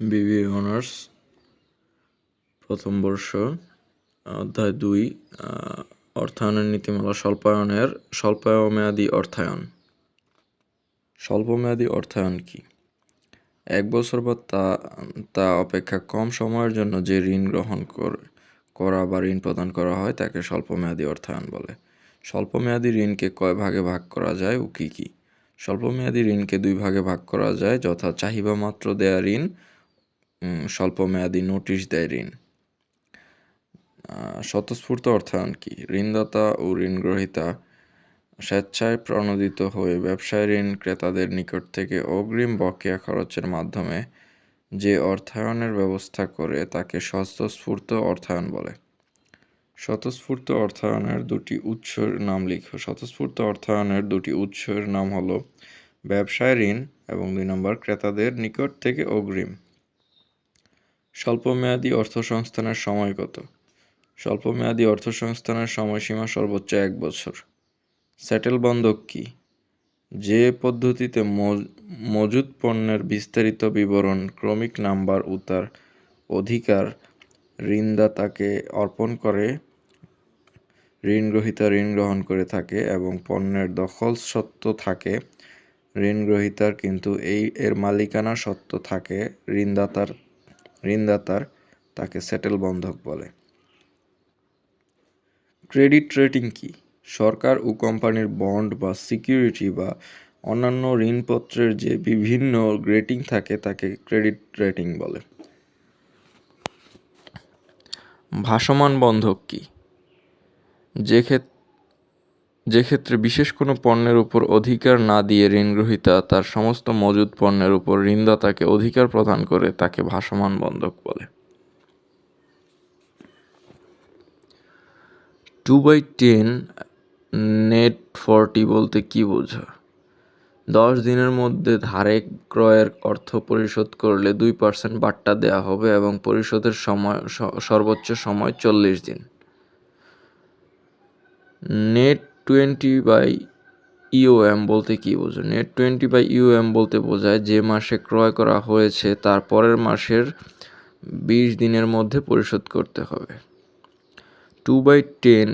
বিবি honours, প্রথম বর্ষ, অধ্যায় দুই অর্থায়নের নীতিমালা, স্বল্পায়নের, স্বল্পমেয়াদী অর্থায়ন। স্বল্পমেয়াদী অর্থায়ন কি? এক বছর বা তা তা অপেক্ষা কম সময়ের জন্য যে ঋণ গ্রহণ কর- বা ঋণ প্রদান করা হয় তাকে স্বল্পমেয়াদী অর্থায়ন বলে। স্বল্পমেয়াদী ঋণকে কয় ভাগে ভাগ করা যায় ও কী কী? স্বল্পমেয়াদী ঋণকে দুই ভাগে ভাগ করা যায়, যথা চাহিদা মাত্র দেয়া ঋণ স্বল্পমেয়াদী নোটিশ দেয় ঋণ। স্বতঃস্ফূর্ত অর্থায়ন কি? ঋণদাতা ও ঋণগ্রহীতা স্বেচ্ছায় প্রণোদিত হয়ে ব্যবসায় ঋণ ক্রেতাদের নিকট থেকে অগ্রিম বকেয়া খরচের মাধ্যমে যে অর্থায়নের ব্যবস্থা করে, তাকে স্বতঃস্ফূর্ত অর্থায়ন বলে। স্বতঃস্ফূর্ত অর্থায়নের দুটি উৎসের নাম লিখো। স্বতঃস্ফূর্ত অর্থায়নের দুটি উৎসের নাম হলো ব্যবসায় ঋণ এবং দুই নম্বর ক্রেতাদের নিকট থেকে অগ্রিম। স্বল্পমেয়াদী অর্থসংস্থানের সময় কত? স্বল্পমেয়াদী অর্থসংস্থানের সময়সীমা সর্বোচ্চ এক বছর। স্যাটেল বন্ধক কি? যে পদ্ধতিতে মজ- মজুদ পণ্যের বিস্তারিত বিবরণ, ক্রমিক নাম্বার ও তার অধিকার ঋণদাতাকে অর্পণ করে, ঋণগ্রহীতা ঋণ গ্রহণ করে থাকে এবং পণ্যের দখল সত্ত্ব থাকে, ঋণগ্রহীতার কিন্তু এই, এর মালিকানা সত্ত্ব থাকে, ঋণদাতার ঋণদাতার তাকে সেটেল বন্ধক বলে। ক্রেডিট রেটিং কি? সরকার ও কোম্পানির বন্ড বা সিকিউরিটি বা অন্যান্য ঋণপত্রের যে বিভিন্ন রেটিং থাকে, তাকে ক্রেডিট রেটিং বলে। ভাসমান বন্ধক কি? যে ক্ষেত্রে যে ক্ষেত্রে বিশেষ কোনো পণ্যের উপর অধিকার না দিয়ে ঋণগ্রহীতা তার সমস্ত মজুদ পণ্যের উপর ঋণদাতাকে অধিকার প্রদান করে তাকে ভাসমান বন্ধক বলে। Two by ten net forty বলতে কি বোঝা? দশ দিনের মধ্যে ধারে ক্রয়ের অর্থ পরিশোধ করলে দুই পার্সেন্ট বাট্টা দেওয়া হবে এবং পরিশোধের সময় সর্বোচ্চ সময় চল্লিশ দিন। নেট টোয়েন্টি বাই ইউএম বলতে কি বোঝো নেট টোয়েন্টি বাই ইউএম বলতে বোঝায় যে মাসে ক্রয় করা হয়েছে, তার পরের মাসের বিশ দিনের মধ্যে পরিশোধ করতে হবে। Two by ten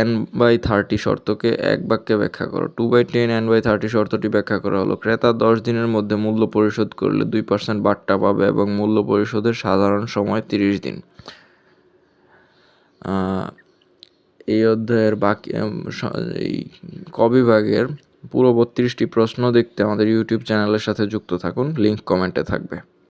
N by thirty শর্তকে এক বাক্যে ব্যাখ্যা করো। Two by ten N by thirty শর্তটি ব্যাখ্যা করা হলো, ক্রেতা দশ দিনের মধ্যে মূল্য পরিশোধ করলে দুই পার্সেন্ট বাট্টা পাবে এবং মূল্য পরিশোধের সাধারণ সময় তিরিশ দিন। এই অধ্যায়ের বাকি এই কবিভাগের পুরো বত্রিশটি প্রশ্ন দেখতে আমাদের ইউটিউব চ্যানেলের সাথে যুক্ত থাকুন। লিঙ্ক কমেন্টে থাকবে।